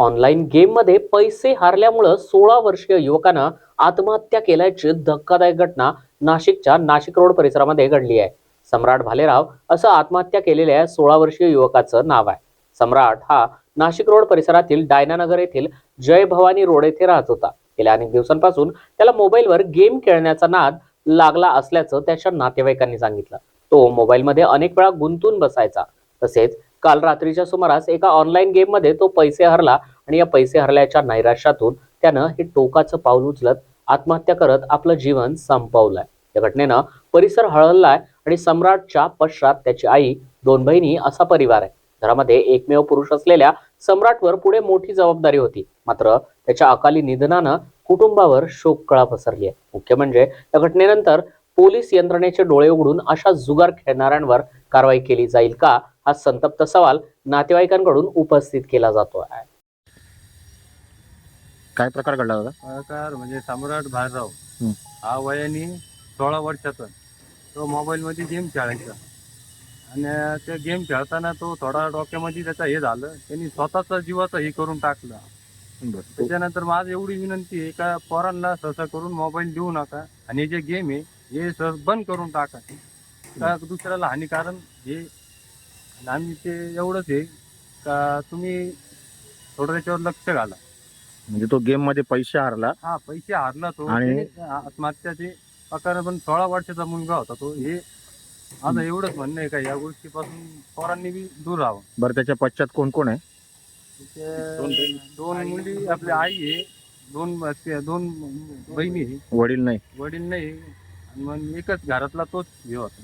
Online गेममध्ये पैसे हारल्यामुळं सोळा वर्षीय युवकानं आत्महत्या केल्याची धक्कादायक घटना नाशिकच्या नाशिक रोड परिसरामध्ये घडली आहे. सम्राट भालेराव असं आत्महत्या केलेल्या सोळा वर्षीय युवकाचं नाव आहे. सम्राट हा नाशिक रोड परिसरातील डायनानगर येथील जय भवानी रोड येथे राहत होता. गेल्या अनेक दिवसांपासून त्याला मोबाईलवर गेम खेळण्याचा नाद लागला असल्याचं त्याच्या नातेवाईकांनी सांगितलं. तो मोबाईलमध्ये अनेक वेळा गुंतून बसायचा. तसेच काल रात्रीच्या सुमारास एका ऑनलाईन गेममध्ये तो पैसे हरला आणि या पैसे हरल्याच्या नैराश्यातून त्यानं हे टोकाचं पाऊल उचलत आत्महत्या करत आपलं जीवन संपवलंय. या घटनेनं परिसर हळहळलाय आणि सम्राटच्या पश्चात त्याची आई दोन बहिणी असा परिवार आहे. घरामध्ये एकमेव पुरुष असलेल्या सम्राटवर पुढे मोठी जबाबदारी होती. मात्र त्याच्या अकाली निधनानं कुटुंबावर शोककळा पसरली आहे मुख्य म्हणजे या घटनेनंतर पोलीस यंत्रणेचे डोळे उघडून अशा जुगार खेळणाऱ्यांवर कारवाई केली जाईल का? हा संतप्त सवाल नातेवाईकांकडून उपस्थित केला जातो आहे. काय प्रकार घडला होता प्रकार म्हणजे सम्राट भारराव हं. हा वयाने सोळा वर्षाचा. तो मोबाईलमध्ये गेम खेळायचा. आणि ते गेम खेळताना तो थोडा डोक्यामध्ये त्याचा हे झालं. त्यांनी स्वतःचा जीवाचा हे करून टाकला. त्याच्यानंतर माझी एवढी विनंती आहे का पोरांना सहसा करून मोबाईल देऊ नका. आणि हे जे गेम आहे हे सहज बंद करून टाका. का दुसऱ्याला हानिकारण हे आणि आम्ही ते एवढंच आहे का तुम्ही थोडं त्याच्यावर लक्ष घाला. म्हणजे तो गेममध्ये पैसे हारला. हा पैसे हारला तो. आणि- त्याने आत्महत्याचे प्रकार पण सोळा वर्षाचा मुलगा होता तो. हे माझं एवढंच म्हणणं आहे का या गोष्टीपासून पोरांनी बी दूर राहावं. बरं त्याच्या पश्चात कोण कोण आहे? तिथे दोन मुली आपली आई आहे. दोन ते दोन बहिणी आहे. वडील नाही. वडील नाही. आणि मग एकच घरातला तोच हे होता.